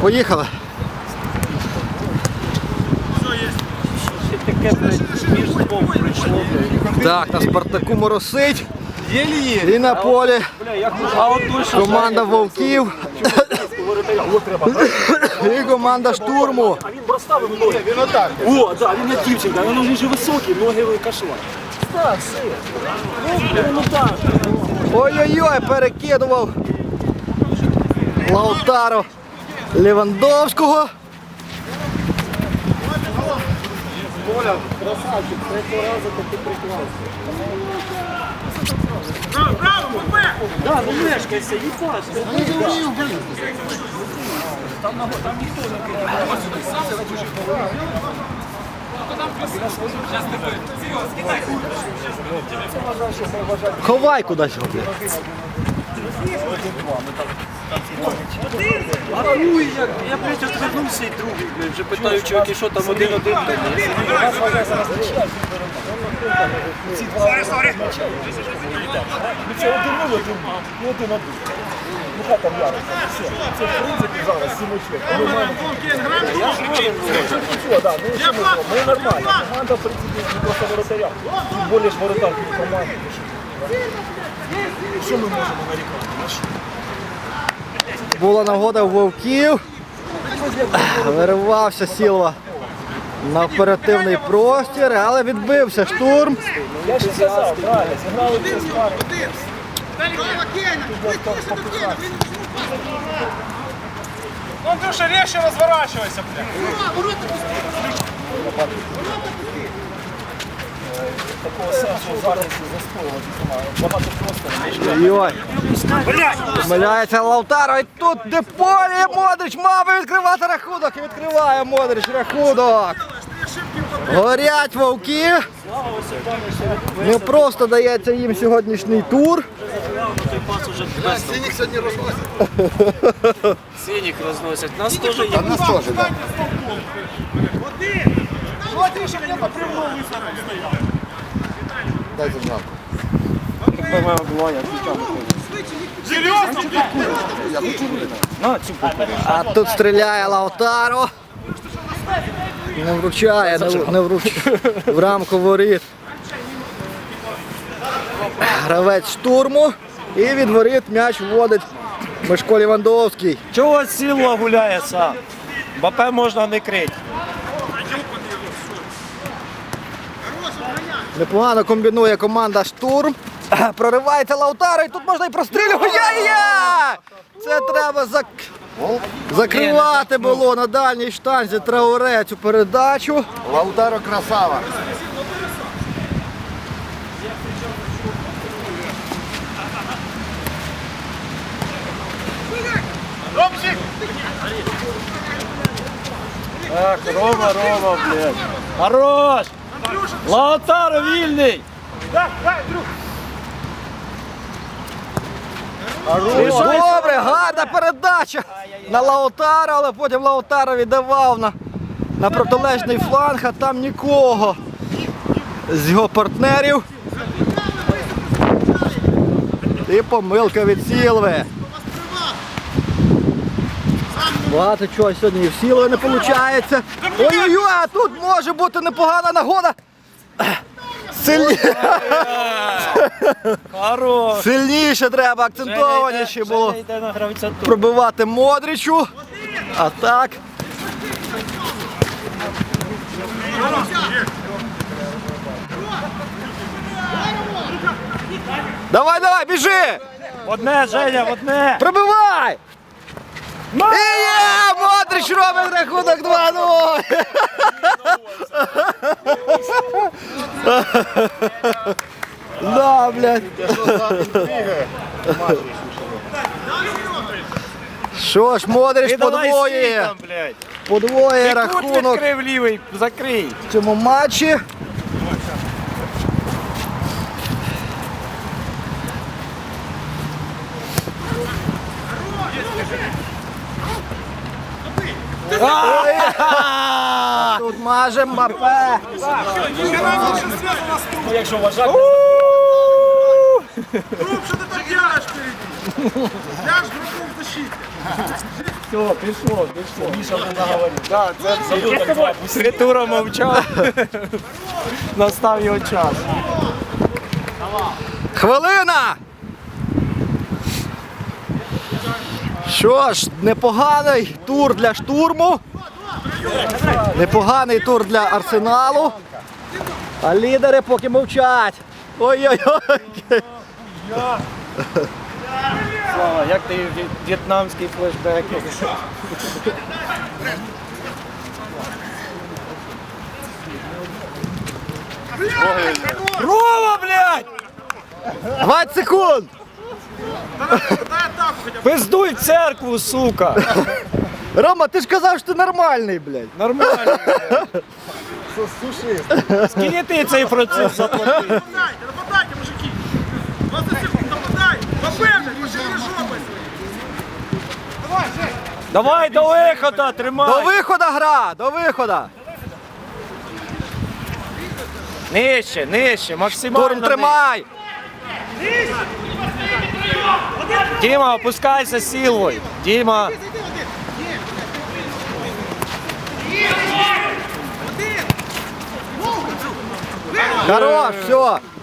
Поїхали. Таке, між прийшло. Так, на Спартаку моросить. І на полі команда вовків і команда штурму. А він розставив ноги. Він отак. О, да, він як дівчинка, він дуже високий, ноги кашла. Так. Ой-ой-ой, перекидував Лаутаро Левандовського. Коля, красавчик, третього разу то ти прекрасний. Да, ну мешкайся, їбаш. Там, на- там ніхто не кидає. Ховай кудись. його, блядь. Ну і як, я, блядь, отвернувся і другий, вже питаю, чуваки, що там один-один, блядь. Це один нуль, один один один. Ну хай там. Все. Це в принципі зараз сім очок. Ми маємо все, да, ми нормально. Команда, в принципі, не просто воротаря. Тим більше воротар від команди. Що ми можемо нарікати? Була нагода у вовків. Виривався Сілва на оперативний простір, але відбився штурм. Я ж. Ну, Андрюша, резче разворачивайся, блядь. Такого сенсу зараз застоювати немає. Багато просто. Ой. Помиляється Лаутаро. І тут Деполі Модрич мав би відкривати рахунок. І відкриває Модрич рахунок. Горять вовки. Не просто дається їм сьогоднішній тур. Синік сьогодні розносить. Синік розносять. Нас теж є. Нас теж, так. Смотри, щоб я напрямую висадку стояв. Дайте покажи. А тут стріляє Лаутаро. Не вручає, не, в- не вруч... в рамку воріт. Гравець штурму. І від воріт м'яч вводить Мишко Лівандовський. Чого сіло гуляє сам? БП можна не крити. Непогано комбінує команда штурм. Проривається Лаутаро і тут можна і прострілювати. Це треба зак... закривати було на дальній штанзі Трауре цю передачу. Лаутаро красава. Так, Рома, Рома, блядь. Хорош! Лаутаро вільний! Добре, гарна передача на Лаутаро, але потім Лаутаро віддавав на, на протилежний фланг, а там нікого з його партнерів. І помилка від Сілви. Багато чого сьогодні і в Сілви не виходить. Ой-ой-ой, а тут може бути непогана нагода. Сильні... Хорош! Сильніше треба, акцентованіше було. Пробивати Модричу. А так. Давай, давай, біжи! Одне, Женя, одне! Пробивай! І є! Модрич робить рахунок 2-0! Да, блядь. Що ж, Модрич. Подвоює Кут рахунок відкрив лівий, закрий. в цьому матчі. Ой, маже Мбапе. Ну, якщо вважати, Руб, що ти так яриш впереді? Я ж другом защиті. Все, пішло, пішло. Міша вже наговорив. Да, це. Три тура мовчав. Настав його час. Хвилина! Що ж, непоганий тур для штурму. Непоганий тур для арсеналу. А лідери поки мовчать. Ой-ой-ой. Слава, як ти в'є- в'єтнамський флешбек. Рова, блядь! 20 секунд! Пиздуй в церкву, сука! Рома, ти ж казав, що ти нормальний, блядь. Нормально. Скільки ти цей процес заплатив? Нападайте, нападайте, мужики! 20 секунд, нападай! Попевне, пошли жопи! Давай, Жень! Давай до виходу, До тримай! виходу гра, до виходу. Нижче, нижче, максимально. Турм тримай. нижче. Діма, опускайся силою. Діма. Хорош, все.